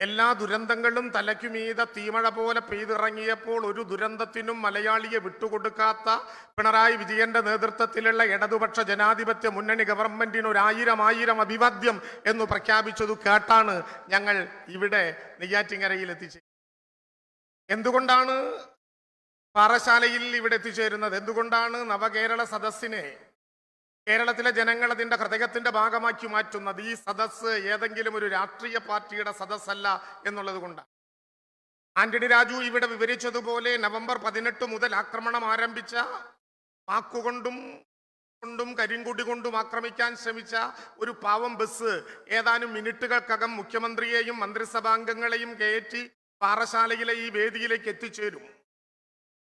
എല്ലാ ദുരന്തങ്ങളും തലയ്ക്കുമീത തീമഴ പോലെ പെയ്തിറങ്ങിയപ്പോൾ ഒരു ദുരന്തത്തിനും മലയാളിയെ വിട്ടുകൊടുക്കാത്ത പിണറായി വിജയന്റെ നേതൃത്വത്തിലുള്ള ഇടതുപക്ഷ ജനാധിപത്യ മുന്നണി ഗവൺമെന്റിന് ഒരു ആയിരം അഭിവാദ്യം എന്ന് പ്രഖ്യാപിച്ചതു കേട്ടാണ് ഞങ്ങൾ ഇവിടെ നെയ്യാറ്റിങ്ങരയിൽ എത്തിച്ചത് എന്തുകൊണ്ടാണ് പാറശാലയിൽ ഇവിടെ എത്തിച്ചേരുന്നത്? എന്തുകൊണ്ടാണ് നവകേരള സദസ്സിനെ കേരളത്തിലെ ജനങ്ങൾ അതിന്റെ ഹൃദയത്തിന്റെ ഭാഗമാക്കി മാറ്റുന്നത് ഈ സദസ്സ് ഏതെങ്കിലും ഒരു രാഷ്ട്രീയ പാർട്ടിയുടെ സദസ്സല്ല എന്നുള്ളത് കൊണ്ടാണ്. ആന്റണി രാജു ഇവിടെ വിവരിച്ചതുപോലെ നവംബർ പതിനെട്ട് മുതൽ ആക്രമണം ആരംഭിച്ച വാക്കുകൊണ്ടും കൊണ്ടും കരിങ്കുടി കൊണ്ടും ആക്രമിക്കാൻ ശ്രമിച്ച ഒരു പാവം ബസ് ഏതാനും മിനിറ്റുകൾക്കകം മുഖ്യമന്ത്രിയെയും മന്ത്രിസഭാംഗങ്ങളെയും കയറ്റി പാറശാലയിലെ ഈ വേദിയിലേക്ക് എത്തിച്ചേരും.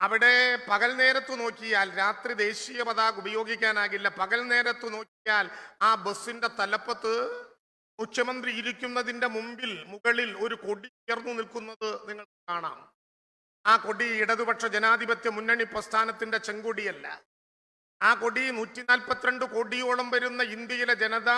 അവിടെ പകൽ നേരത്ത് നോക്കിയാൽ രാത്രി ദേശീയ പതാക ഉപയോഗിക്കാനാകില്ല. പകൽ നേരത്ത് നോക്കിയാൽ ആ ബസ്സിന്റെ തലപ്പത്ത് മുഖ്യമന്ത്രി ഇരിക്കുന്നതിന്റെ മുമ്പിൽ മുകളിൽ ഒരു കൊടി ഉയർന്നു നിൽക്കുന്നത് നിങ്ങൾ കാണാം. ആ കൊടി ഇടതുപക്ഷ ജനാധിപത്യ മുന്നണി പ്രസ്ഥാനത്തിന്റെ ചെങ്കൊടിയല്ല. ആ കൊടി നൂറ്റി നാൽപ്പത്തിരണ്ട് കോടിയോളം വരുന്ന ഇന്ത്യയിലെ ജനത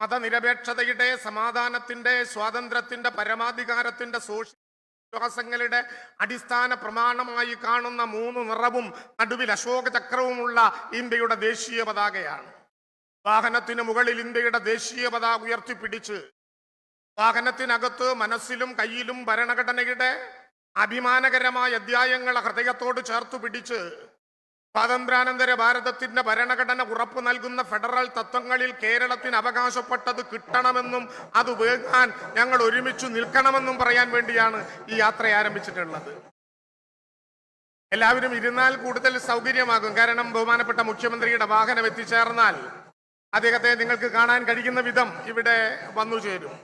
മതനിരപേക്ഷതയുടെ സമാധാനത്തിന്റെ സ്വാതന്ത്ര്യത്തിന്റെ പരമാധികാരത്തിന്റെ സോഷ്യൽ വിശ്വാസങ്ങളുടെ അടിസ്ഥാന പ്രമാണമായി കാണുന്ന മൂന്ന് നിറവും നടുവിൽ അശോക ചക്രവുമുള്ള ഇന്ത്യയുടെ ദേശീയ പതാകയാണ്. വാഹനത്തിന് മുകളിൽ ഇന്ത്യയുടെ ദേശീയ പതാക ഉയർത്തിപ്പിടിച്ച് വാഹനത്തിനകത്ത് മനസ്സിലും കയ്യിലും ഭരണഘടനയുടെ അഭിമാനകരമായ അധ്യായങ്ങളെ ഹൃദയത്തോട് ചേർത്തു പിടിച്ച് സ്വാതന്ത്ര്യാനന്തര ഭാരതത്തിന്റെ ഭരണഘടന ഉറപ്പു നൽകുന്ന ഫെഡറൽ തത്വങ്ങളിൽ കേരളത്തിന് അവകാശപ്പെട്ടത് കിട്ടണമെന്നും അത് വേകാൻ ഞങ്ങൾ ഒരുമിച്ച് നിൽക്കണമെന്നും പറയാൻ വേണ്ടിയാണ് ഈ യാത്ര ആരംഭിച്ചിട്ടുള്ളത്. എല്ലാവരും ഇരുന്നാൽ കൂടുതൽ സൗകര്യമാകും. കാരണം ബഹുമാനപ്പെട്ട മുഖ്യമന്ത്രിയുടെ വാഹനം എത്തിച്ചേർന്നാൽ അദ്ദേഹത്തെ നിങ്ങൾക്ക് കാണാൻ കഴിയുന്ന വിധം ഇവിടെ വന്നു ചേരും.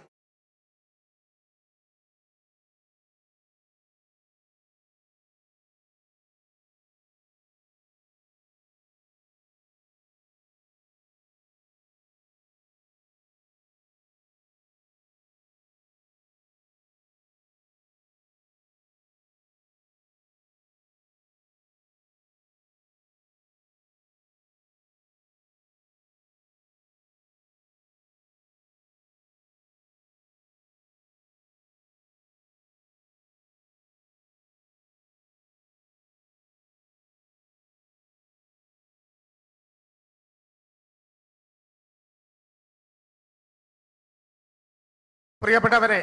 പ്രിയപ്പെട്ടവരെ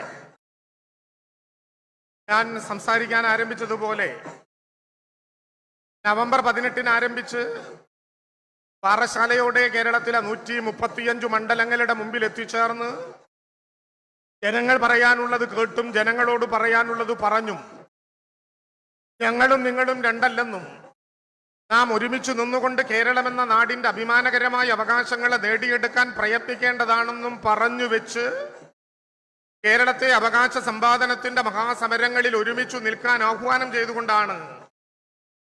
ഞാൻ സംസാരിക്കാൻ ആരംഭിച്ചതുപോലെ നവംബർ പതിനെട്ടിന് ആരംഭിച്ച് പാറശാലയോടെ കേരളത്തിലെ നൂറ്റി മുപ്പത്തിയഞ്ചു മണ്ഡലങ്ങളുടെ മുമ്പിൽ എത്തിച്ചേർന്ന് ജനങ്ങൾ പറയാനുള്ളത് കേട്ടും ജനങ്ങളോട് പറയാനുള്ളത് പറഞ്ഞും ഞങ്ങളും നിങ്ങളും രണ്ടല്ലെന്നും നാം ഒരുമിച്ച് നിന്നുകൊണ്ട് കേരളമെന്ന നാടിന്റെ അഭിമാനകരമായ അവകാശങ്ങളെ നേടിയെടുക്കാൻ പ്രയത്നിക്കേണ്ടതാണെന്നും പറഞ്ഞു വെച്ച് കേരളത്തെ അവകാശ സമ്പാദനത്തിന്റെ മഹാസമരങ്ങളിൽ ഒരുമിച്ചു നിൽക്കാൻ ആഹ്വാനം ചെയ്തുകൊണ്ടാണ്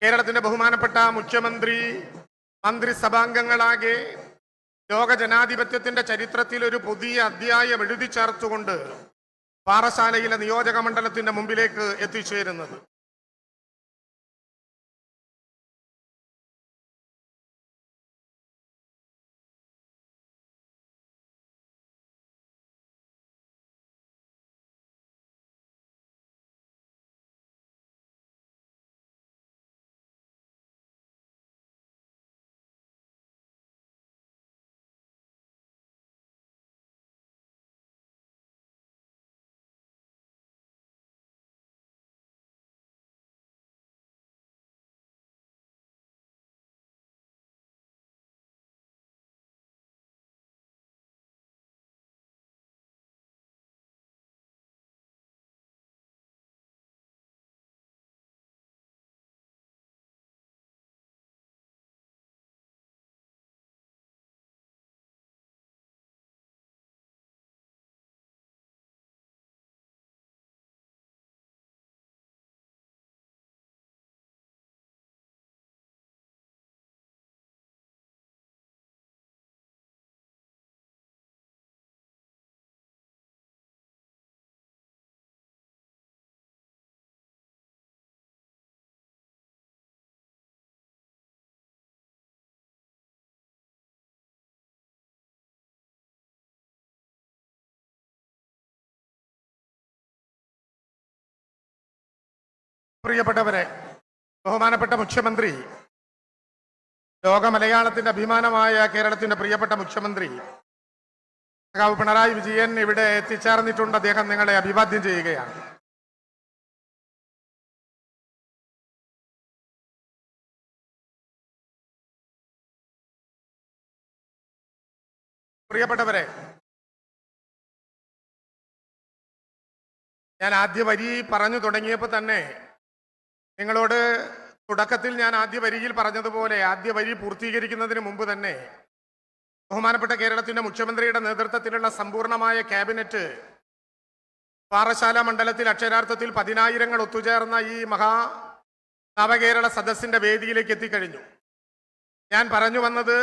കേരളത്തിന്റെ ബഹുമാനപ്പെട്ട മുഖ്യമന്ത്രി മന്ത്രിസഭാംഗങ്ങളാകെ ലോക ജനാധിപത്യത്തിന്റെ ചരിത്രത്തിൽ ഒരു പുതിയ അധ്യായം എഴുതി ചേർത്തുകൊണ്ട് പാറശാലയിലെ നിയോജക മണ്ഡലത്തിന്റെ മുമ്പിലേക്ക് എത്തിച്ചേരുന്നത്. പ്രിയപ്പെട്ടവരെ ബഹുമാനപ്പെട്ട മുഖ്യമന്ത്രി ലോക മലയാളത്തിന്റെ അഭിമാനമായ കേരളത്തിന്റെ പ്രിയപ്പെട്ട മുഖ്യമന്ത്രി സഖാവ് പിണറായി വിജയൻ ഇവിടെ എത്തിച്ചേർന്നിട്ടുണ്ട്. അദ്ദേഹം നിങ്ങളെ അഭിവാദ്യം ചെയ്യുകയാണ്. പ്രിയപ്പെട്ടവരെ ഞാൻ ആദ്യ വരി പറഞ്ഞു തുടങ്ങിയപ്പോൾ തന്നെ നിങ്ങളോട് തുടക്കത്തിൽ ഞാൻ ആദ്യ വരിയിൽ പറഞ്ഞതുപോലെ ആദ്യ വരി പൂർത്തീകരിക്കുന്നതിന് മുമ്പ് തന്നെ ബഹുമാനപ്പെട്ട കേരളത്തിന്റെ മുഖ്യമന്ത്രിയുടെ നേതൃത്വത്തിലുള്ള സമ്പൂർണമായ ക്യാബിനറ്റ് പാറശാല മണ്ഡലത്തിൽ അക്ഷരാർത്ഥത്തിൽ പതിനായിരങ്ങൾ ഒത്തുചേർന്ന ഈ മഹാ നവകേരള സദസ്സിന്റെ വേദിയിലേക്ക് എത്തിക്കഴിഞ്ഞു. ഞാൻ പറഞ്ഞു വന്നത്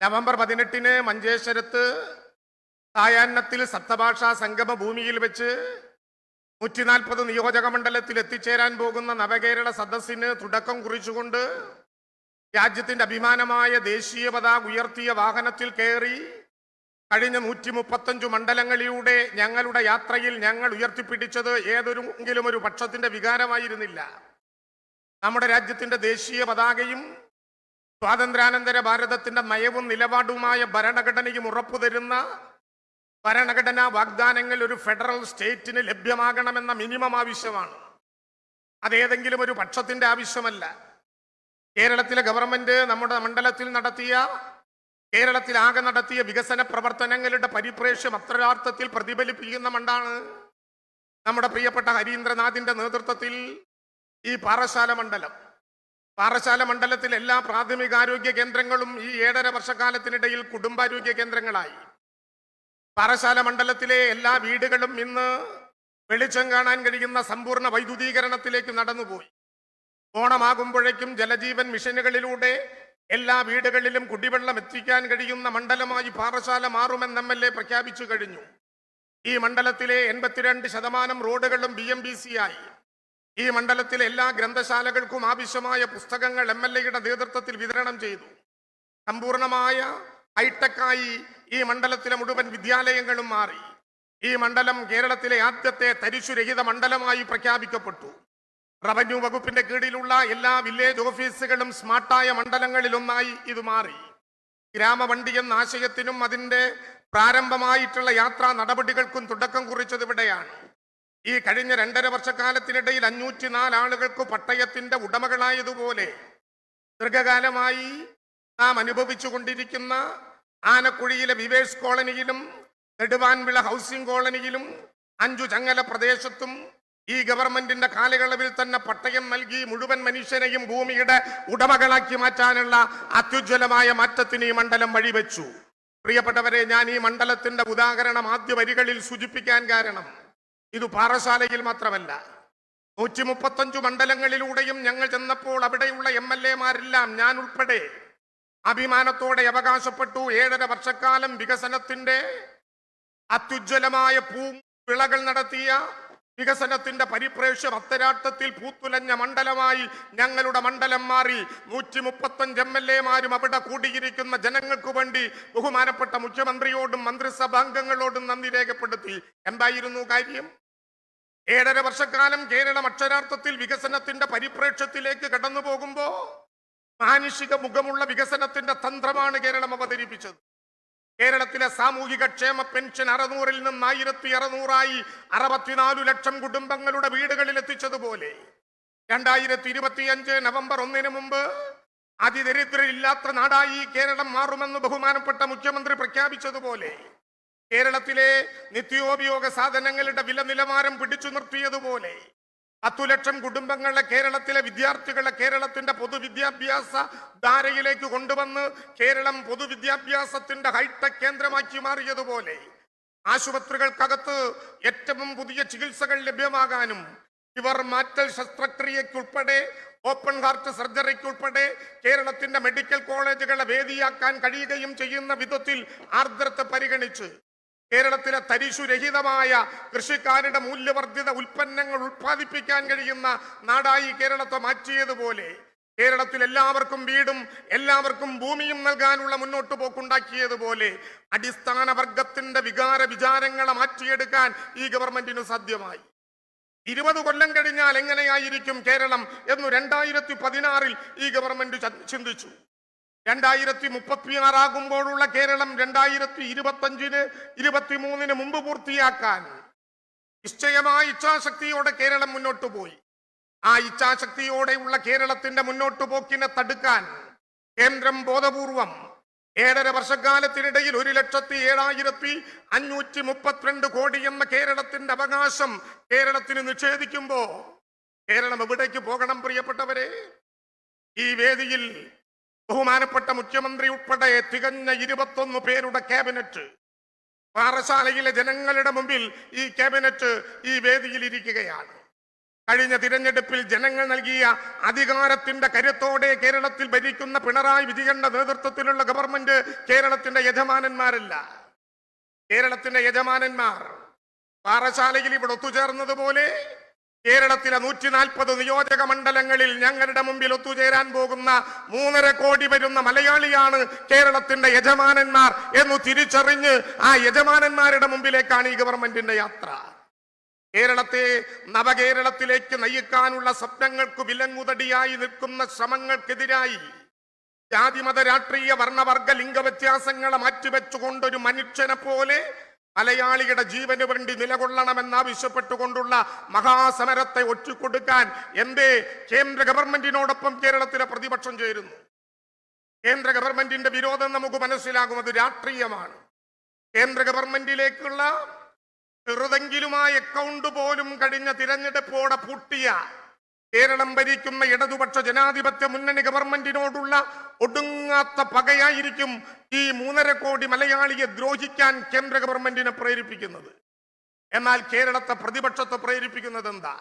നവംബർ പതിനെട്ടിന് മഞ്ചേശ്വരത്ത് സായാഹ്നത്തിൽ സപ്തഭാഷാ സംഗമ ഭൂമിയിൽ വെച്ച് നൂറ്റി നാൽപ്പത് നിയോജക മണ്ഡലത്തിൽ എത്തിച്ചേരാൻ പോകുന്ന നവകേരള സദസ്സിന് തുടക്കം കുറിച്ചുകൊണ്ട് രാജ്യത്തിന്റെ അഭിമാനമായ ദേശീയ പതാക ഉയർത്തിയ വാഹനത്തിൽ കയറി കഴിഞ്ഞ നൂറ്റി മുപ്പത്തഞ്ചു മണ്ഡലങ്ങളിലൂടെ ഞങ്ങളുടെ യാത്രയിൽ ഞങ്ങൾ ഉയർത്തിപ്പിടിച്ചത് ഏതൊരുങ്കിലും ഒരു പക്ഷത്തിന്റെ വികാരമായിരുന്നില്ല. നമ്മുടെ രാജ്യത്തിന്റെ ദേശീയ പതാകയും സ്വാതന്ത്ര്യാനന്തര ഭാരതത്തിന്റെ നയവും നിലപാടുമായ ഭരണഘടനയും ഉറപ്പുതരുന്ന ഭരണഘടനാ വാഗ്ദാനങ്ങൾ ഒരു ഫെഡറൽ സ്റ്റേറ്റിന് ലഭ്യമാകണമെന്ന മിനിമം ആവശ്യമാണ്. അതേതെങ്കിലും ഒരു പക്ഷത്തിന്റെ ആവശ്യമല്ല. കേരളത്തിലെ ഗവൺമെന്റ് നമ്മുടെ മണ്ഡലത്തിൽ നടത്തിയ കേരളത്തിലാകെ നടത്തിയ വികസന പ്രവർത്തനങ്ങളുടെ പരിപ്രേക്ഷ്യം അക്ഷരാർത്ഥത്തിൽ പ്രതിഫലിപ്പിക്കുന്ന മണ്ടാണ് നമ്മുടെ പ്രിയപ്പെട്ട ഹരീന്ദ്രനാഥിന്റെ നേതൃത്വത്തിൽ ഈ പാറശാല മണ്ഡലം. പാറശാല മണ്ഡലത്തിൽ എല്ലാ പ്രാഥമികാരോഗ്യ കേന്ദ്രങ്ങളും ഈ ഏഴര വർഷക്കാലത്തിനിടയിൽ കുടുംബാരോഗ്യ കേന്ദ്രങ്ങളായി. പാറശാല മണ്ഡലത്തിലെ എല്ലാ വീടുകളും ഇന്ന് വെളിച്ചം കാണാൻ കഴിയുന്ന സമ്പൂർണ വൈദ്യുതീകരണത്തിലേക്ക് നടന്നുപോയി. ഓണമാകുമ്പോഴേക്കും ജലജീവൻ മിഷനുകളിലൂടെ എല്ലാ വീടുകളിലും കുടിവെള്ളം എത്തിക്കാൻ കഴിയുന്ന മണ്ഡലമായി പാറശാല മാറുമെന്ന് എം എൽ എ പ്രഖ്യാപിച്ചു കഴിഞ്ഞു. ഈ മണ്ഡലത്തിലെ എൺപത്തിരണ്ട് ശതമാനം റോഡുകളും ബി എം ബി സി ആയി. ഈ മണ്ഡലത്തിലെ എല്ലാ ഗ്രന്ഥശാലകൾക്കും ആവശ്യമായ പുസ്തകങ്ങൾ എം എൽ എയുടെ നേതൃത്വത്തിൽ വിതരണം ചെയ്തു. സമ്പൂർണമായ ഹൈടെക്കായി ഈ മണ്ഡലത്തിലെ മുഴുവൻ വിദ്യാലയങ്ങളും മാറി. ഈ മണ്ഡലം കേരളത്തിലെ ആദ്യത്തെ തരിശുരഹിത മണ്ഡലമായി പ്രഖ്യാപിക്കപ്പെട്ടു. റവന്യൂ വകുപ്പിന്റെ കീഴിലുള്ള എല്ലാ വില്ലേജ് ഓഫീസുകളും സ്മാർട്ടായ മണ്ഡലങ്ങളിലൊന്നായി ഇത് മാറി. ഗ്രാമവണ്ടി എന്ന ആശയത്തിനും അതിന്റെ പ്രാരംഭമായിട്ടുള്ള യാത്രാ നടപടികൾക്കും തുടക്കം കുറിച്ചത് ഇവിടെയാണ്. ഈ കഴിഞ്ഞ രണ്ടര വർഷക്കാലത്തിനിടയിൽ അഞ്ഞൂറ്റി നാല് ആളുകൾക്ക് പട്ടയത്തിന്റെ ഉടമകളായതുപോലെ ദീർഘകാലമായി നാം അനുഭവിച്ചു കൊണ്ടിരിക്കുന്ന ആനക്കുഴിയിലെ വിവേഴ്സ് കോളനിയിലും നെടുവാൻവിള ഹൗസിംഗ് കോളനിയിലും അഞ്ചു ചങ്ങല പ്രദേശത്തും ഈ ഗവൺമെന്റിന്റെ കാലയളവിൽ തന്നെ പട്ടയം നൽകി മുഴുവൻ മനുഷ്യനെയും ഭൂമിയുടെ ഉടമകളാക്കി മാറ്റാനുള്ള അത്യുജ്വലമായ മാറ്റത്തിന് ഈ മണ്ഡലം വഴിവെച്ചു. പ്രിയപ്പെട്ടവരെ ഞാൻ ഈ മണ്ഡലത്തിന്റെ ഉദാഹരണം ആദ്യ വരികളിൽ സൂചിപ്പിക്കാൻ കാരണം ഇത് പാറശാലയിൽ മാത്രമല്ല. നൂറ്റി മുപ്പത്തഞ്ചു മണ്ഡലങ്ങളിലൂടെയും ഞങ്ങൾ ചെന്നപ്പോൾ അവിടെയുള്ള എം എൽ എമാരെല്ലാം ഞാൻ ഉൾപ്പെടെ അഭിമാനത്തോടെ അവകാശപ്പെട്ടു ഏഴര വർഷക്കാലം വികസനത്തിന്റെ അത്യുജ്വലമായ പൂ വിളകൾ നടത്തിയ വികസനത്തിന്റെ പരിപ്രേക്ഷ്യം അത്തരാട്ടത്തിൽ പൂത്തുലഞ്ഞ മണ്ഡലമായി ഞങ്ങളുടെ മണ്ഡലം മാറി നൂറ്റി മുപ്പത്തഞ്ച് എം എൽ എമാരും അവിടെ കൂടിയിരിക്കുന്ന ജനങ്ങൾക്ക് വേണ്ടി ബഹുമാനപ്പെട്ട മുഖ്യമന്ത്രിയോടും മന്ത്രിസഭാ അംഗങ്ങളോടും നന്ദി രേഖപ്പെടുത്തി. എന്തായിരുന്നു കാര്യം? ഏഴര വർഷക്കാലം കേരളം അക്ഷരാർത്ഥത്തിൽ വികസനത്തിന്റെ പരിപ്രേക്ഷ്യത്തിലേക്ക് കടന്നു പോകുമ്പോ മാനുഷിക മുഖമുള്ള വികസനത്തിന്റെ തന്ത്രമാണ് കേരളം അവതരിപ്പിച്ചത്. കേരളത്തിലെ സാമൂഹിക ക്ഷേമ പെൻഷൻ അറുന്നൂറിൽ നിന്ന് ആയിരത്തി അറുന്നൂറായി അറുപത്തിനാലു ലക്ഷം കുടുംബങ്ങളുടെ വീടുകളിൽ എത്തിച്ചതുപോലെ. രണ്ടായിരത്തി ഇരുപത്തിയഞ്ച് നവംബർ ഒന്നിന് മുമ്പ് അതിദരിദ്രരില്ലാത്ത നാടായി കേരളം മാറുമെന്ന് ബഹുമാനപ്പെട്ട മുഖ്യമന്ത്രി പ്രഖ്യാപിച്ചതുപോലെ കേരളത്തിലെ നിത്യോപയോഗ സാധനങ്ങളുടെ വില നിലവാരം പിടിച്ചു നിർത്തിയതുപോലെ പത്തു ലക്ഷം കുടുംബങ്ങളെ കേരളത്തിലെ വിദ്യാർത്ഥികളെ കേരളത്തിന്റെ പൊതുവിദ്യാഭ്യാസ ധാരയിലേക്ക് കൊണ്ടുവന്ന് കേരളം പൊതുവിദ്യാഭ്യാസത്തിന്റെ ഹൈടെക് കേന്ദ്രമാക്കി മാറിയതുപോലെ ആശുപത്രികൾക്കകത്ത് ഏറ്റവും പുതിയ ചികിത്സകൾ ലഭ്യമാകാനും ഇവർ മാറ്റൽ ശസ്ത്രക്രിയയ്ക്കുൾപ്പെടെ ഓപ്പൺ ഹാർട്ട് സർജറിക്കുൾപ്പെടെ കേരളത്തിന്റെ മെഡിക്കൽ കോളേജുകളെ വേദിയാക്കാൻ കഴിയുകയും ചെയ്യുന്ന വിധത്തിൽ ആർദ്രത്തെ പരിഗണിച്ച് കേരളത്തിലെ തരിശുരഹിതമായ കൃഷിക്കാരുടെ മൂല്യവർദ്ധിത ഉൽപ്പന്നങ്ങൾ ഉൽപ്പാദിപ്പിക്കാൻ കഴിയുന്ന നാടായി കേരളത്തെ മാറ്റിയതുപോലെ കേരളത്തിൽ എല്ലാവർക്കും വീടും എല്ലാവർക്കും ഭൂമിയും നൽകാനുള്ള മുന്നോട്ട് പോക്കുണ്ടാക്കിയതുപോലെ അടിസ്ഥാന വർഗത്തിന്റെ വികാര വിചാരങ്ങളെ മാറ്റിയെടുക്കാൻ ഈ ഗവൺമെന്റിന് സാധ്യമായി. ഇരുപത് കൊല്ലം കഴിഞ്ഞാൽ എങ്ങനെയായിരിക്കും കേരളം എന്ന് രണ്ടായിരത്തി പതിനാറിൽ ഈ ഗവൺമെന്റ് ചിന്തിച്ചു. രണ്ടായിരത്തി മുപ്പത്തിയാറാകുമ്പോഴുള്ള കേരളം രണ്ടായിരത്തി ഇരുപത്തഞ്ചിന് ഇരുപത്തിമൂന്നിന് മുമ്പ് പൂർത്തിയാക്കാൻ നിശ്ചയമായ ഇച്ഛാശക്തിയോടെ കേരളം മുന്നോട്ട് പോയി. ആ ഇച്ഛാശക്തിയോടെയുള്ള കേരളത്തിന്റെ മുന്നോട്ട് പോക്കിനെ തടുക്കാൻ കേന്ദ്രം ബോധപൂർവം ഏഴര വർഷക്കാലത്തിനിടയിൽ ഒരു ലക്ഷത്തി ഏഴായിരത്തി അഞ്ഞൂറ്റി മുപ്പത്തിരണ്ട് കോടി എന്ന കേരളത്തിന്റെ അവകാശം കേരളത്തിന് നിഷേധിക്കുമ്പോ കേരളം എവിടേക്ക് പോകണം പ്രിയപ്പെട്ടവരെ? ഈ വേദിയിൽ ബഹുമാനപ്പെട്ട മുഖ്യമന്ത്രി ഉൾപ്പെടെ തികഞ്ഞ ഇരുപത്തൊന്ന് പേരുടെ ക്യാബിനറ്റ്. പാറശാലയിലെ ജനങ്ങളുടെ മുമ്പിൽ ഈ ക്യാബിനറ്റ് ഈ വേദിയിൽ ഇരിക്കുകയാണ്. കഴിഞ്ഞ തിരഞ്ഞെടുപ്പിൽ ജനങ്ങൾ നൽകിയ അധികാരത്തിന്റെ കരുത്തോടെ കേരളത്തിൽ ഭരിക്കുന്ന പിണറായി വിജയന്റെ നേതൃത്വത്തിലുള്ള ഗവൺമെന്റ് കേരളത്തിന്റെ യജമാനന്മാരല്ല. കേരളത്തിന്റെ യജമാനന്മാർ. പാറശാലയിൽ ഇവിടെ ഒത്തുചേർന്നതുപോലെ കേരളത്തിലെ നൂറ്റി നാൽപ്പത് നിയോജക മണ്ഡലങ്ങളിൽ ഞങ്ങളുടെ മുമ്പിൽ ഒത്തുചേരാൻ പോകുന്ന മൂന്നര കോടി വരുന്ന മലയാളിയാണ് കേരളത്തിന്റെ യജമാനന്മാർ എന്ന് തിരിച്ചറിഞ്ഞ് ആ യജമാനന്മാരുടെ മുമ്പിലേക്കാണ് ഈ ഗവൺമെന്റിന്റെ യാത്ര. കേരളത്തെ നവകേരളത്തിലേക്ക് നയിക്കാനുള്ള സ്വപ്നങ്ങൾക്ക് വിലങ്ങുതടിയായി നിൽക്കുന്ന ശ്രമങ്ങൾക്കെതിരായി ജാതിമത രാഷ്ട്രീയ വർണവർഗ ലിംഗ വ്യത്യാസങ്ങളെ മാറ്റിവെച്ചുകൊണ്ട് ഒരു മനുഷ്യനെ പോലെ മലയാളിയുടെ ജീവന് വേണ്ടി നിലകൊള്ളണമെന്ന് നിലകൊള്ളണമെന്നാവശ്യപ്പെട്ടുകൊണ്ടുള്ള മഹാസമരത്തെ ഒറ്റുകൊടുക്കാൻ എന്തേ കേന്ദ്ര ഗവൺമെന്റിനോടൊപ്പം കേരളത്തിലെ പ്രതിപക്ഷം ചേരുന്നു. കേന്ദ്ര ഗവൺമെന്റിന്റെ വിരോധം നമുക്ക് മനസ്സിലാകും അത് രാഷ്ട്രീയമാണ്. കേന്ദ്ര ഗവൺമെന്റിലേക്കുള്ള ചെറുതെങ്കിലുമായ അക്കൗണ്ട് പോലും കഴിഞ്ഞ തിരഞ്ഞെടുപ്പോടെ പൂട്ടിയ കേരളം ഭരിക്കുന്ന ഇടതുപക്ഷ ജനാധിപത്യ മുന്നണി ഗവൺമെന്റിനോടുള്ള ഒടുങ്ങാത്ത പകയായിരിക്കും ഈ മൂന്നര കോടി മലയാളിയെ ദ്രോഹിക്കാൻ കേന്ദ്ര ഗവൺമെന്റിനെ പ്രേരിപ്പിക്കുന്നത്. എന്നാൽ കേരളത്തെ പ്രതിപക്ഷത്തെ പ്രേരിപ്പിക്കുന്നത് എന്താ?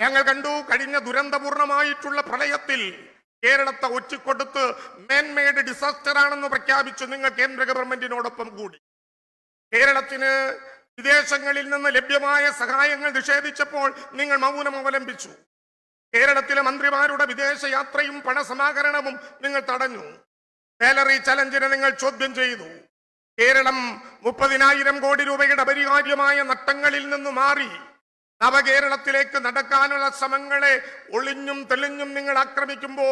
ഞങ്ങൾ കണ്ടു കഴിഞ്ഞ ദുരന്തപൂർണമായിട്ടുള്ള പ്രളയത്തിൽ കേരളത്തെ ഒറ്റിക്കൊടുത്ത് മേന്മയുടെ ഡിസാസ്റ്റർ ആണെന്ന് പ്രഖ്യാപിച്ചു നിങ്ങൾ കേന്ദ്ര ഗവൺമെന്റിനോടൊപ്പം കൂടി. കേരളത്തിന് വിദേശങ്ങളിൽ നിന്ന് ലഭ്യമായ സഹായങ്ങൾ നിഷേധിച്ചപ്പോൾ നിങ്ങൾ മൗനം അവലംബിച്ചു. കേരളത്തിലെ മന്ത്രിമാരുടെ വിദേശയാത്രയും പണസമാഹരണവും നിങ്ങൾ തടഞ്ഞു. സാലറി ചലഞ്ചിനെ നിങ്ങൾ ചോദ്യം ചെയ്തു. കേരളം മുപ്പതിനായിരം കോടി രൂപയുടെ അപരിഹാര്യമായ നട്ടങ്ങളിൽ നിന്ന് മാറി. നവകേരളത്തിലേക്ക് നടക്കാനുള്ള ശ്രമങ്ങളെ ഒളിഞ്ഞും തെളിഞ്ഞും നിങ്ങൾ ആക്രമിക്കുമ്പോ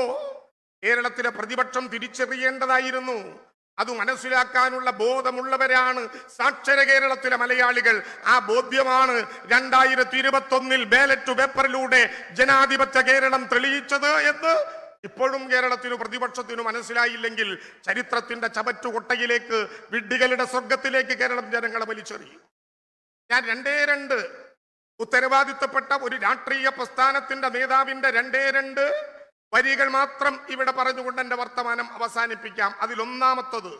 കേരളത്തിലെ പ്രതിപക്ഷം തിരിച്ചറിയേണ്ടതായിരുന്നു. അത് മനസ്സിലാക്കാനുള്ള ബോധമുള്ളവരാണ് സാക്ഷര കേരളത്തിലെ മലയാളികൾ. ആ ബോധ്യമാണ് രണ്ടായിരത്തി ഇരുപത്തി ഒന്നിൽ ബാലറ്റ് പേപ്പറിലൂടെ ജനാധിപത്യ കേരളം തെളിയിച്ചത് എന്ന് ഇപ്പോഴും കേരളത്തിന് പ്രതിപക്ഷത്തിനു മനസ്സിലായില്ലെങ്കിൽ ചരിത്രത്തിന്റെ ചവറ്റുകൊട്ടയിലേക്ക് വിഡ്ഢികളുടെ സ്വർഗത്തിലേക്ക് കേരളം ജനങ്ങളെ വലിച്ചെറിയും. ഞാൻ രണ്ടേ രണ്ട് ഉത്തരവാദിത്തപ്പെട്ട ഒരു രാഷ്ട്രീയ പ്രസ്ഥാനത്തിന്റെ നേതാവിന്റെ രണ്ടേ രണ്ട് വരികൾ മാത്രം ഇവിടെ പറഞ്ഞുകൊണ്ട് എന്റെ വർത്തമാനം അവസാനിപ്പിക്കാം. അതിലൊന്നാമത്തത്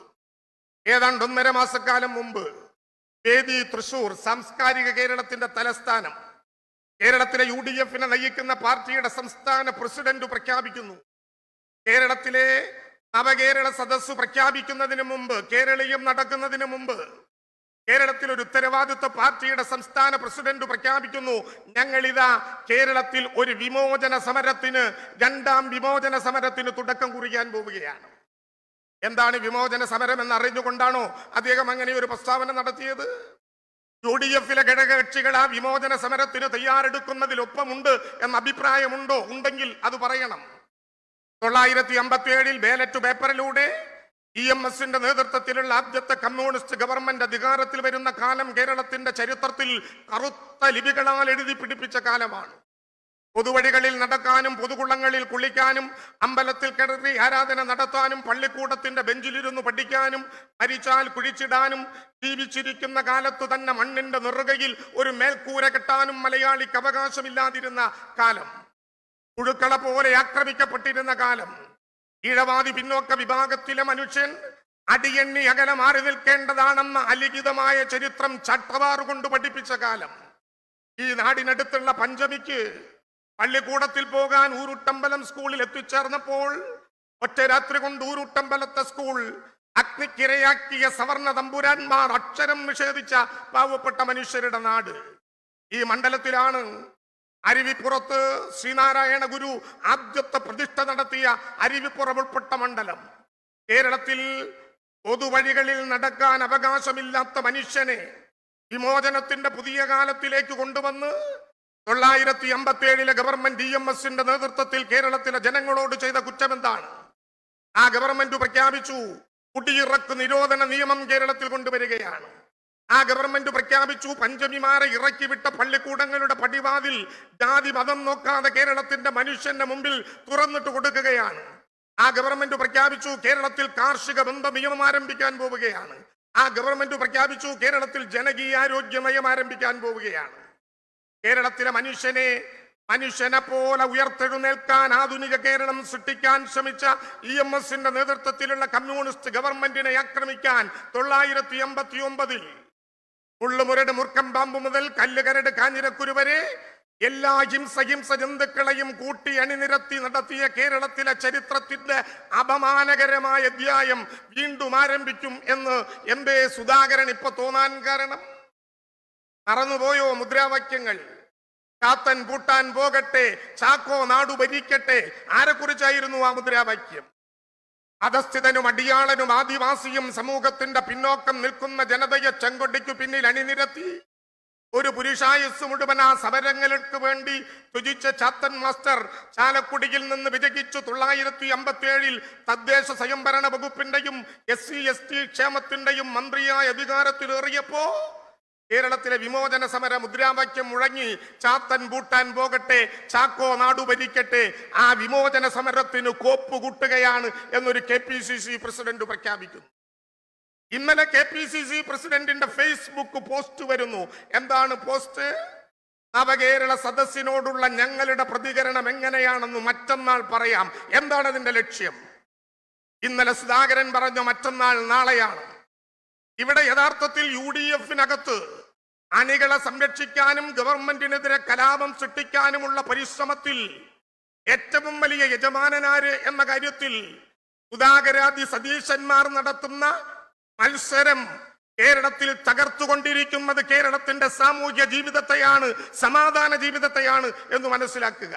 ഏതാണ്ട് ഒന്നര മാസക്കാലം മുമ്പ് വേദി തൃശൂർ സാംസ്കാരിക കേരളത്തിന്റെ തലസ്ഥാനം കേരളത്തിലെ യു ഡി എഫിനെ നയിക്കുന്ന പാർട്ടിയുടെ സംസ്ഥാന പ്രസിഡന്റ് പ്രഖ്യാപിക്കുന്നു. കേരളത്തിലെ നവകേരള സദസ്സ് പ്രഖ്യാപിക്കുന്നതിന് മുമ്പ് കേരളീയം നടക്കുന്നതിന് മുമ്പ് കേരളത്തിൽ ഒരു ഉത്തരവാദിത്വ പാർട്ടിയുടെ സംസ്ഥാന പ്രസിഡന്റ് പ്രഖ്യാപിക്കുന്നു. ഞങ്ങളിതാ കേരളത്തിൽ ഒരു വിമോചന സമരത്തിന് രണ്ടാം വിമോചന സമരത്തിന് തുടക്കം കുറിക്കാൻ പോവുകയാണ്. എന്താണ് വിമോചന സമരം എന്ന് അറിഞ്ഞുകൊണ്ടാണോ അദ്ദേഹം അങ്ങനെ ഒരു പ്രസ്താവന നടത്തിയത്? യു ഡി എഫിലെ ഘടകകക്ഷികൾ ആ വിമോചന സമരത്തിന് തയ്യാറെടുക്കുന്നതിലൊപ്പമുണ്ട് എന്ന അഭിപ്രായമുണ്ടോ? ഉണ്ടെങ്കിൽ അത് പറയണം. തൊള്ളായിരത്തി അമ്പത്തി ഏഴിൽ ബാലറ്റ് പേപ്പറിലൂടെ ഇ എം എസിന്റെ നേതൃത്വത്തിലുള്ള ആദ്യത്തെ കമ്മ്യൂണിസ്റ്റ് ഗവൺമെന്റ് അധികാരത്തിൽ വരുന്ന കാലം കേരളത്തിന്റെ ചരിത്രത്തിൽ കറുത്ത ലിപികളാൽ എഴുതി പിടിപ്പിച്ച കാലമാണ്. പൊതുവഴികളിൽ നടക്കാനും പൊതുകുളങ്ങളിൽ കുളിക്കാനും അമ്പലത്തിൽ കിടറി ആരാധന നടത്താനും പള്ളിക്കൂടത്തിന്റെ ബെഞ്ചിലിരുന്ന് പഠിക്കാനും മരിച്ചാൽ കുഴിച്ചിടാനും ജീവിച്ചിരിക്കുന്ന കാലത്തു തന്നെ മണ്ണിന്റെ നെറുകയിൽ ഒരു മേൽക്കൂര കെട്ടാനും മലയാളിക്ക് അവകാശമില്ലാതിരുന്ന കാലം. പുഴുക്കള പോലെ ആക്രമിക്കപ്പെട്ടിരുന്ന കാലം. ഈഴവാദി പിന്നോക്ക വിഭാഗത്തിലെ മനുഷ്യൻ അടിയെണ്ണി അകലെ മാറി നിൽക്കേണ്ടതാണെന്ന അലിഖിതമായ ചരിത്രം ചട്ടവാറ് കൊണ്ട് പഠിപ്പിച്ച കാലം. ഈ നാടിനടുത്തുള്ള പഞ്ചമിക്ക് പള്ളിക്കൂടത്തിൽ പോകാൻ ഊരുട്ടമ്പലം സ്കൂളിൽ എത്തിച്ചേർന്നപ്പോൾ ഒറ്റ രാത്രി കൊണ്ട് ഊരുട്ടമ്പലത്തെ സ്കൂൾ അഗ്നിക്കിരയാക്കിയ സവർണ തമ്പുരാന്മാർ അക്ഷരം നിഷേധിച്ച പാവപ്പെട്ട മനുഷ്യരുടെ നാട്. ഈ മണ്ഡലത്തിലാണ് അരുവിപ്പുറത്ത് ശ്രീനാരായണ ഗുരു ആദ്യത്തെ പ്രതിഷ്ഠ നടത്തിയ അരുവിപ്പുറം ഉൾപ്പെട്ട മണ്ഡലം. കേരളത്തിൽ പൊതുവഴികളിൽ നടക്കാൻ അവകാശമില്ലാത്ത മനുഷ്യനെ വിമോചനത്തിന്റെ പുതിയ കാലത്തിലേക്ക് കൊണ്ടുവന്ന് തൊള്ളായിരത്തി അമ്പത്തി ഏഴിലെ ഗവൺമെന്റ് ഡി എം എസിന്റെ നേതൃത്വത്തിൽ കേരളത്തിലെ ജനങ്ങളോട് ചെയ്ത കുറ്റം എന്താണ് ആ ഗവൺമെന്റ് പ്രഖ്യാപിച്ചു കുടിയിറക്ക് നിരോധന നിയമം കേരളത്തിൽ കൊണ്ടുവരികയാണ്. ആ ഗവൺമെന്റ് പ്രഖ്യാപിച്ചു. പഞ്ചമിമാരെ ഇറക്കിവിട്ട പള്ളിക്കൂടങ്ങളുടെ പടിവാതിൽ ജാതി മതം നോക്കാതെ കേരളത്തിന്റെ മനുഷ്യന്റെ മുമ്പിൽ തുറന്നിട്ട് കൊടുക്കുകയാണ്. ആ ഗവൺമെന്റ് പ്രഖ്യാപിച്ചു കേരളത്തിൽ കാർഷിക ബന്ധ നിയമം ആരംഭിക്കാൻ പോവുകയാണ്. ആ ഗവൺമെന്റ് പ്രഖ്യാപിച്ചു കേരളത്തിൽ ജനകീയാരോഗ്യ നയം ആരംഭിക്കാൻ പോവുകയാണ്. കേരളത്തിലെ മനുഷ്യനെ മനുഷ്യനെ പോലെ ഉയർത്തെഴുന്നേൽക്കാൻ ആധുനിക കേരളം സൃഷ്ടിക്കാൻ ശ്രമിച്ച ഇ എം എസിന്റെ നേതൃത്വത്തിലുള്ള കമ്മ്യൂണിസ്റ്റ് ഗവൺമെന്റിനെ ആക്രമിക്കാൻ തൊള്ളായിരത്തി എൺപത്തി ഒമ്പതിൽ മുള്ളുമുരട് മുർക്കം പാമ്പ് മുതൽ കല്ലുകരട് കാഞ്ഞിരക്കുരു വരെ എല്ലാ ഹിംസ ജന്തുക്കളെയും കൂട്ടി അണിനിരത്തി നടത്തിയ കേരളത്തിലെ ചരിത്രത്തിന്റെ അപമാനകരമായ അധ്യായം വീണ്ടും ആരംഭിക്കും എന്ന് എം എ സുധാകരൻ ഇപ്പൊ തോന്നാൻ കാരണം. മറന്നുപോയോ മുദ്രാവാക്യങ്ങൾ? കാത്തൻ പൂട്ടാൻ പോകട്ടെ ചാക്കോ നാടു ഭരിക്കട്ടെ ആരെക്കുറിച്ചായിരുന്നു ആ മുദ്രാവാക്യം? അധസ്ഥിതനും അടിയാളനും ആദിവാസിയും സമൂഹത്തിന്റെ പിന്നോക്കം നിൽക്കുന്ന ജനതയെ ചെങ്കൊടിക്കു പിന്നിൽ അണിനിരത്തി. ഒരു പുരുഷായുസ് മുഴുവൻ ആ സമരങ്ങൾക്ക് വേണ്ടി രുചിച്ച ചാത്തൻ മാസ്റ്റർ ചാലക്കുടിയിൽ നിന്ന് വിജയിച്ചു. തൊള്ളായിരത്തി അമ്പത്തി ഏഴിൽ തദ്ദേശ സ്വയംഭരണ വകുപ്പിന്റെയും എസ് സി എസ് ടി ക്ഷേമത്തിന്റെയും മന്ത്രിയായ അധികാരത്തിലേറിയപ്പോ കേരളത്തിലെ വിമോചന സമര മുദ്രാവാക്യം മുഴങ്ങി ചാത്തൻ ബൂട്ടാൻ പോകട്ടെ ചാക്കോ നാടു ഭരിക്കട്ടെ ആ വിമോചന സമരത്തിന് കോപ്പ് കൂട്ടുകയാണ് എന്നൊരു K P C C president പ്രഖ്യാപിക്കുന്നു. ഇന്നലെ കെ പി സി സി പ്രസിഡന്റിന്റെ ഫേസ്ബുക്ക് പോസ്റ്റ് വരുന്നു. എന്താണ് പോസ്റ്റ്? നവകേരള സദസ്സിനോടുള്ള ഞങ്ങളുടെ പ്രതികരണം എങ്ങനെയാണെന്ന് മറ്റന്നാൾ പറയാം. എന്താണ് അതിന്റെ ലക്ഷ്യം? ഇന്നലെ സുധാകരൻ പറഞ്ഞ മറ്റന്നാൾ നാളെയാണ്. ഇവിടെ യഥാർത്ഥത്തിൽ യു ഡി എഫിനകത്ത് അണികളെ സംരക്ഷിക്കാനും ഗവൺമെന്റിനെതിരെ കലാപം സൃഷ്ടിക്കാനുമുള്ള പരിശ്രമത്തിൽ ഏറ്റവും വലിയ യജമാനനാര് എന്ന കാര്യത്തിൽ സുധാകരാദി സതീശന്മാർ നടത്തുന്ന മത്സരം കേരളത്തിൽ തകർത്തുകൊണ്ടിരിക്കുന്നത് കേരളത്തിന്റെ സാമൂഹ്യ ജീവിതത്തെയാണ് സമാധാന ജീവിതത്തെയാണ് എന്ന് മനസ്സിലാക്കുക.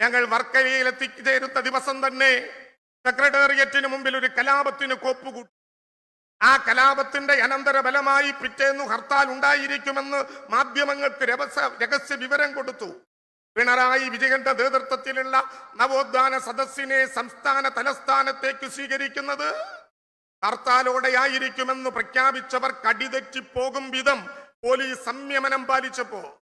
ഞങ്ങൾ വർക്കലയിൽ എത്തിച്ചേരുന്ന ദിവസം തന്നെ സെക്രട്ടേറിയറ്റിന് മുമ്പിൽ ഒരു കലാപത്തിന് കോപ്പുകൂട്ടി. ആ കലാപത്തിന്റെ അനന്തര ബലമായി പിറ്റേന്നു ഹർത്താൽ ഉണ്ടായിരിക്കുമെന്ന് മാധ്യമങ്ങൾക്ക് രഹസ്യ വിവരം കൊടുത്തു. പിണറായി വിജയന്റെ നേതൃത്വത്തിലുള്ള നവോത്ഥാന സദസ്സിനെ സംസ്ഥാന തലസ്ഥാനത്തേക്ക് സ്വീകരിക്കുന്നത് ഹർത്താലോടെയായിരിക്കുമെന്ന് പ്രഖ്യാപിച്ചവർ കടിതെറ്റിപ്പോകും വിധം പോലീസ് സംയമനം പാലിച്ചപ്പോ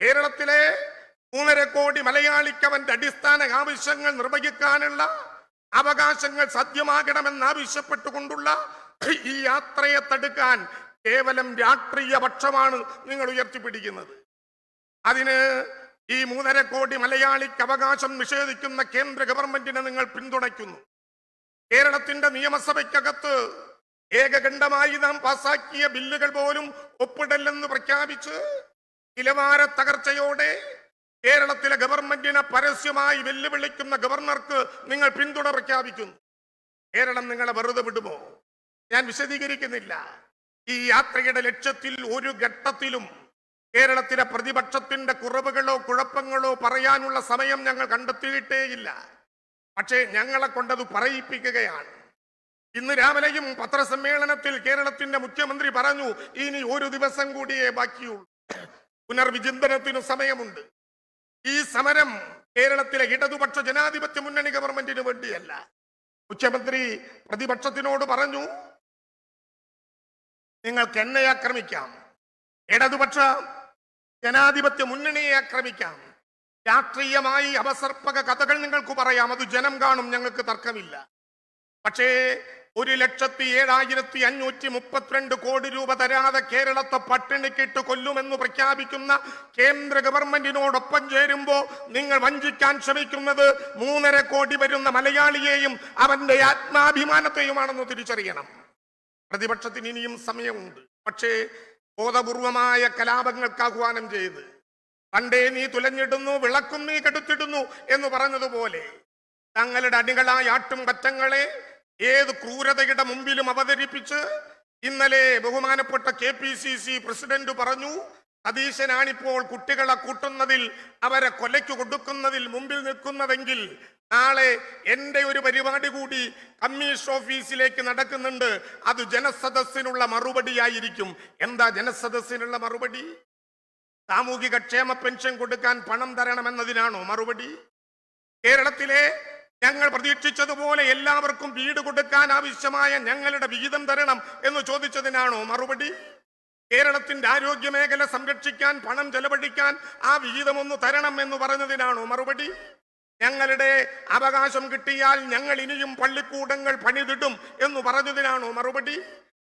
കേരളത്തിലെ മൂന്നര കോടി മലയാളിക്ക് അവന്റെ അടിസ്ഥാന ആവശ്യങ്ങൾ നിർവഹിക്കാനുള്ള അവകാശങ്ങൾ സാധ്യമാകണമെന്നാവശ്യപ്പെട്ടുകൊണ്ടുള്ള ഈ യാത്രയെ തടുക്കാൻ കേവലം രാഷ്ട്രീയ പക്ഷമാണ് നിങ്ങൾ ഉയർത്തിപ്പിടിക്കുന്നത്. അതിന് ഈ മൂന്നര കോടി മലയാളിക്ക് അവകാശം നിഷേധിക്കുന്ന കേന്ദ്ര ഗവൺമെന്റിനെ നിങ്ങൾ പിന്തുണയ്ക്കുന്നു. കേരളത്തിന്റെ നിയമസഭയ്ക്കകത്ത് ഏകകണ്ഠമായി നാം പാസാക്കിയ ബില്ലുകൾ പോലും ഒപ്പിടല്ലെന്ന് പ്രഖ്യാപിച്ച് നിലവാര തകർച്ചയോടെ കേരളത്തിലെ ഗവൺമെന്റിനെ പരസ്യമായി വെല്ലുവിളിക്കുന്ന ഗവർണർക്ക് നിങ്ങൾ പിന്തുണ പ്രഖ്യാപിക്കുന്നു. കേരളം നിങ്ങളെ വെറുതെ വിടുമോ? ഞാൻ വിശദീകരിക്കുന്നില്ല. ഈ യാത്രയുടെ ലക്ഷ്യത്തിൽ ഒരു ഘട്ടത്തിലും കേരളത്തിലെ പ്രതിപക്ഷത്തിന്റെ കുറവുകളോ കുഴപ്പങ്ങളോ പറയാനുള്ള സമയം ഞങ്ങൾ കണ്ടെത്തിയിട്ടേയില്ല. പക്ഷേ ഞങ്ങളെ കൊണ്ടത് പറയിപ്പിക്കുകയാണ്. ഇന്ന് രാവിലെയും പത്രസമ്മേളനത്തിൽ കേരളത്തിന്റെ മുഖ്യമന്ത്രി പറഞ്ഞു ഇനി ഒരു ദിവസം കൂടിയേ ബാക്കിയുള്ളൂ. പുനർവിചിന്തനത്തിനു സമയമുണ്ട്. ഈ സമരം കേരളത്തിലെ ഇടതുപക്ഷ ജനാധിപത്യ മുന്നണി ഗവൺമെന്റിന് വേണ്ടിയല്ല. മുഖ്യമന്ത്രി പ്രതിപക്ഷത്തിനോട് പറഞ്ഞു നിങ്ങൾക്ക് എന്നെ ആക്രമിക്കാം. ഇടതുപക്ഷ ജനാധിപത്യ മുന്നണിയെ ആക്രമിക്കാം. രാഷ്ട്രീയമായി അവസർപ്പക കഥകൾ നിങ്ങൾക്ക് പറയാം. അത് ജനം കാണും ഞങ്ങൾക്ക് തർക്കമില്ല. പക്ഷേ ഒരു ലക്ഷത്തി ഏഴായിരത്തി അഞ്ഞൂറ്റി മുപ്പത്തിരണ്ട് കോടി രൂപ തരാതെ കേരളത്തെ പട്ടിണിക്കിട്ട് കൊല്ലുമെന്ന് പ്രഖ്യാപിക്കുന്ന കേന്ദ്ര ഗവൺമെന്റിനോടൊപ്പം ചേരുമ്പോൾ നിങ്ങൾ വഞ്ചിക്കാൻ ശ്രമിക്കുന്നത് മൂന്നര കോടി വരുന്ന മലയാളിയെയും അവന്റെ ആത്മാഭിമാനത്തെയുമാണെന്ന് തിരിച്ചറിയണം. പ്രതിപക്ഷത്തിന് ഇനിയും സമയമുണ്ട്. പക്ഷേ ബോധപൂർവമായ കലാപങ്ങൾക്ക് ആഹ്വാനം ചെയ്ത് പണ്ടേ നീ തുലഞ്ഞിടുന്നു വിളക്കും നീ കെടുത്തിടുന്നു എന്ന് പറഞ്ഞതുപോലെ തങ്ങളുടെ അടികളായ ആട്ടും പറ്റങ്ങളെ ഏത് ക്രൂരതയുടെ മുമ്പിലും അവതരിപ്പിച്ച് ഇന്നലെ ബഹുമാനപ്പെട്ട K P C C president പറഞ്ഞു സതീശനാണിപ്പോൾ കുട്ടികളെ കൂട്ടുന്നതിൽ അവരെ കൊലയ്ക്ക് കൊടുക്കുന്നതിൽ മുമ്പിൽ നിൽക്കുന്നതെങ്കിൽ നാളെ എന്റെ ഒരു പരിപാടി കൂടി കമ്മീഷൻ ഓഫീസിലേക്ക് നടക്കുന്നുണ്ട്. അത് ജനസദസ്സിനുള്ള മറുപടിയായിരിക്കും. എന്താ ജനസദസ്സിനുള്ള മറുപടി? സാമൂഹിക ക്ഷേമ പെൻഷൻ കൊടുക്കാൻ പണം തരണമെന്നതിനാണോ മറുപടി? കേരളത്തിലെ ഞങ്ങൾ പ്രതീക്ഷിച്ചതുപോലെ എല്ലാവർക്കും വീട് കൊടുക്കാൻ ആവശ്യമായ ഞങ്ങളുടെ വിഹിതം തരണം എന്ന് ചോദിച്ചതിനാണോ മറുപടി? കേരളത്തിന്റെ ആരോഗ്യ മേഖല സംരക്ഷിക്കാൻ പണം ചെലവഴിക്കാൻ ആ വിഹിതം ഒന്ന് തരണം എന്ന് പറഞ്ഞതിനാണോ മറുപടി? ഞങ്ങളുടെ അവകാശം കിട്ടിയാൽ ഞങ്ങൾ ഇനിയും പള്ളിക്കൂടങ്ങൾ പണിതിടും എന്ന് പറഞ്ഞതിനാണോ മറുപടി?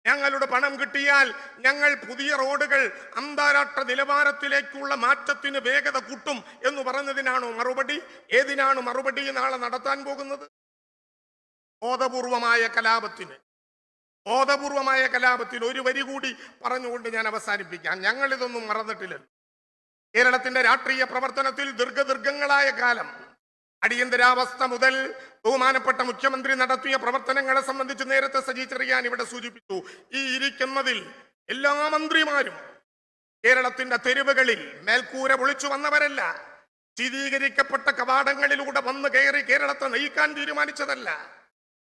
ഞങ്ങളുടെ പണം കിട്ടിയാൽ ഞങ്ങൾ പുതിയ റോഡുകൾ അന്താരാഷ്ട്ര നിലവാരത്തിലേക്കുള്ള മാറ്റത്തിന് വേഗത കൂട്ടും എന്ന് പറഞ്ഞതിനാണോ മറുപടി? ഏതിനാണ് മറുപടി നാളെ നടത്താൻ പോകുന്നത്? ബോധപൂർവമായ കലാപത്തിന്. ബോധപൂർവമായ കലാപത്തിൽ ഒരു വരി കൂടി പറഞ്ഞുകൊണ്ട് ഞാൻ അവസാനിപ്പിക്കാം. ഞങ്ങളിതൊന്നും മറന്നിട്ടില്ലല്ലോ. കേരളത്തിന്റെ രാഷ്ട്രീയ പ്രവർത്തനത്തിൽ ദീർഘദീർഘങ്ങളായ കാലം അടിയന്തരാവസ്ഥ മുതൽ ബഹുമാനപ്പെട്ട മുഖ്യമന്ത്രി നടത്തിയ പ്രവർത്തനങ്ങളെ സംബന്ധിച്ച് നേരത്തെ സജി ചെറിയാൻ ഇവിടെ സൂചിപ്പിച്ചു. ഈ ഇരിക്കുന്നതിൽ എല്ലാ മന്ത്രിമാരും കേരളത്തിന്റെ തെരുവുകളിൽ മേൽക്കൂര പൊളിച്ചു വന്നവരല്ല. സ്ഥിരീകരിക്കപ്പെട്ട കവാടങ്ങളിലൂടെ വന്ന് കയറി കേരളത്തെ നയിക്കാൻ തീരുമാനിച്ചതല്ല.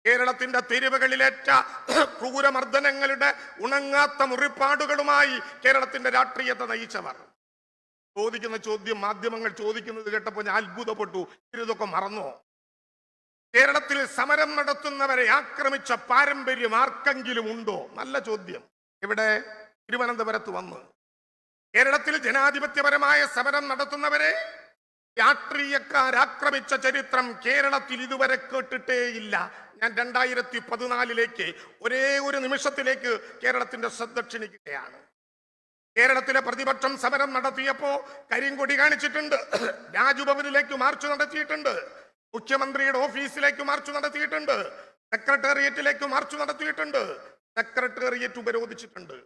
കേരളത്തിന്റെ തെരുവുകളിലേറ്റ ക്രൂരമർദ്ദനങ്ങളുടെ ഉണങ്ങാത്ത മുറിപ്പാടുകളുമായി കേരളത്തിന്റെ രാഷ്ട്രീയത്തെ നയിച്ചവർ. ചോദിക്കുന്ന ചോദ്യം മാധ്യമങ്ങൾ ചോദിക്കുന്നത് കേട്ടപ്പോൾ ഞാൻ അത്ഭുതപ്പെട്ടു. ഇതൊക്കെ മറന്നോ? കേരളത്തിൽ സമരം നടത്തുന്നവരെ ആക്രമിച്ച പാരമ്പര്യം ആർക്കെങ്കിലും ഉണ്ടോ? നല്ല ചോദ്യം. ഇവിടെ തിരുവനന്തപുരത്ത് വന്ന്. കേരളത്തിൽ ജനാധിപത്യപരമായ സമരം നടത്തുന്നവരെ രാഷ്ട്രീയക്കാരാക്രമിച്ച ചരിത്രം കേരളത്തിൽ ഇതുവരെ കേട്ടിട്ടേയില്ല ഞാൻ രണ്ടായിരത്തി പതിനാലിലേക്ക് ഒരേ ഒരു നിമിഷത്തിലേക്ക് കേരളത്തിന്റെ ശ്രദ്ധ ക്ഷണിക്കുകയാണ്. കേരളത്തിലെ പ്രതിപക്ഷം സമരം നടത്തിയപ്പോ കരിങ്കൊടി കാണിച്ചിട്ടുണ്ട്. രാജ്ഭവനിലേക്ക് മാർച്ച് നടത്തിയിട്ടുണ്ട്. മുഖ്യമന്ത്രിയുടെ ഓഫീസിലേക്ക് മാർച്ച് നടത്തിയിട്ടുണ്ട്. സെക്രട്ടേറിയറ്റിലേക്ക് മാർച്ച് നടത്തിയിട്ടുണ്ട്. സെക്രട്ടേറിയറ്റ് ഉപരോധിച്ചിട്ടുണ്ട്.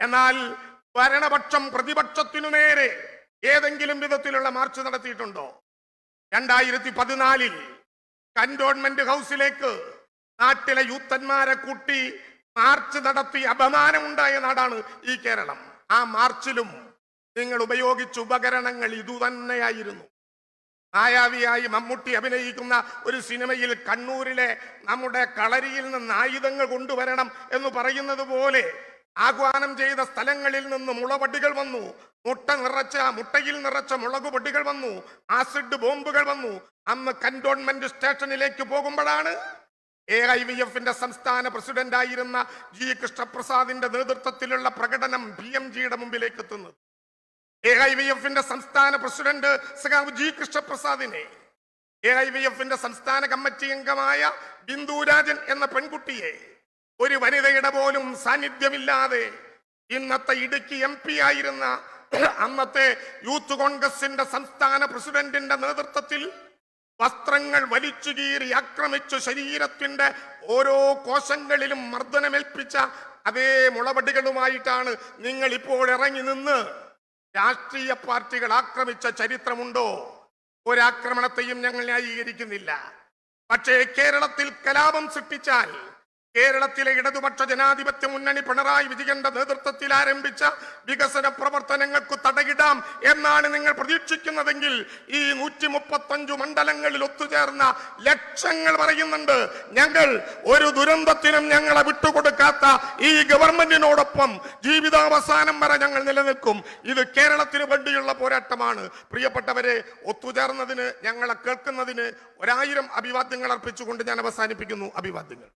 എന്നാൽ ഭരണപക്ഷം പ്രതിപക്ഷത്തിനു നേരെ ഏതെങ്കിലും വിധത്തിലുള്ള മാർച്ച് നടത്തിയിട്ടുണ്ടോ? രണ്ടായിരത്തി പതിനാലിൽ കന്റോൺമെന്റ് ഹൗസിലേക്ക് നാട്ടിലെ യൂത്തന്മാരെ കൂട്ടി മാർച്ച് നടത്തി അപമാനമുണ്ടായ നാടാണ് ഈ കേരളം. ആ മാർച്ചിലും നിങ്ങൾ ഉപയോഗിച്ച ഉപകരണങ്ങൾ ഇതുതന്നെയായിരുന്നു മായാവിയായി മമ്മൂട്ടി അഭിനയിക്കുന്ന ഒരു സിനിമയിൽ കണ്ണൂരിലെ നമ്മുടെ കളരിയിൽ നിന്ന് ആയുധങ്ങൾ കൊണ്ടുവരണം എന്ന് പറയുന്നത് പോലെ ആഹ്വാനം ചെയ്ത സ്ഥലങ്ങളിൽ നിന്ന് മുളപൊടികൾ വന്നു. മുട്ട നിറച്ച മുട്ടയിൽ നിറച്ച മുളക് പൊടികൾ വന്നു. ആസിഡ് ബോംബുകൾ വന്നു. അന്ന് കന്റോൺമെന്റ് സ്റ്റേഷനിലേക്ക് പോകുമ്പോഴാണ് എ ഐ വി എഫിന്റെ സംസ്ഥാന പ്രസിഡന്റായിരുന്ന ജി കൃഷ്ണപ്രസാദിന്റെ നേതൃത്വത്തിലുള്ള പ്രകടനം ബി എം ജിയുടെ മുമ്പിലേക്ക് എത്തുന്നത്. എ ഐ വി എഫിന്റെ സംസ്ഥാന പ്രസിഡന്റ് ജി കൃഷ്ണപ്രസാദിനെ എ ഐ വി എഫിന്റെ സംസ്ഥാന കമ്മിറ്റി അംഗമായ ബിന്ദുരാജൻ എന്ന പെൺകുട്ടിയെ ഒരു വനിതയുടെ പോലും സാന്നിധ്യമില്ലാതെ ഇന്നത്തെ ഇടുക്കി എം പി ആയിരുന്ന അന്നത്തെ യൂത്ത് കോൺഗ്രസിന്റെ സംസ്ഥാന പ്രസിഡന്റിന്റെ നേതൃത്വത്തിൽ വസ്ത്രങ്ങൾ വലിച്ചു കീറി ആക്രമിച്ചു ശരീരത്തിന്റെ ഓരോ കോശങ്ങളിലും മർദ്ദനമേൽപ്പിച്ച അതേ മുളപടികളുമായിട്ടാണ് നിങ്ങൾ ഇപ്പോൾ ഇറങ്ങി നിന്ന് രാഷ്ട്രീയ പാർട്ടികൾ ആക്രമിച്ച ചരിത്രമുണ്ടോ? ഒരാക്രമണത്തെയും ഞങ്ങൾ ന്യായീകരിക്കുന്നില്ല. പക്ഷേ കേരളത്തിൽ കലാപം സൃഷ്ടിച്ചാൽ കേരളത്തിലെ ഇടതുപക്ഷ ജനാധിപത്യ മുന്നണി പിണറായി വിജയന്റെ നേതൃത്വത്തിൽ ആരംഭിച്ച വികസന പ്രവർത്തനങ്ങൾക്ക് തടയിടാം എന്നാണ് നിങ്ങൾ പ്രതീക്ഷിക്കുന്നതെങ്കിൽ ഈ നൂറ്റി മുപ്പത്തഞ്ചു മണ്ഡലങ്ങളിൽ ഒത്തുചേർന്ന ലക്ഷങ്ങൾ പറയുന്നുണ്ട്. ഞങ്ങൾ ഒരു ദുരന്തത്തിനും ഞങ്ങളെ വിട്ടുകൊടുക്കാത്ത ഈ ഗവൺമെന്റിനോടൊപ്പം ജീവിതാവസാനം വരെ ഞങ്ങൾ നിലനിൽക്കും. ഇത് കേരളത്തിന് വേണ്ടിയുള്ള പോരാട്ടമാണ്. പ്രിയപ്പെട്ടവരെ ഒത്തുചേർന്നതിന് ഞങ്ങളെ കേൾക്കുന്നതിന് ഒരായിരം അഭിവാദ്യങ്ങൾ അർപ്പിച്ചുകൊണ്ട് ഞാൻ അവസാനിപ്പിക്കുന്നു. അഭിവാദ്യങ്ങൾ.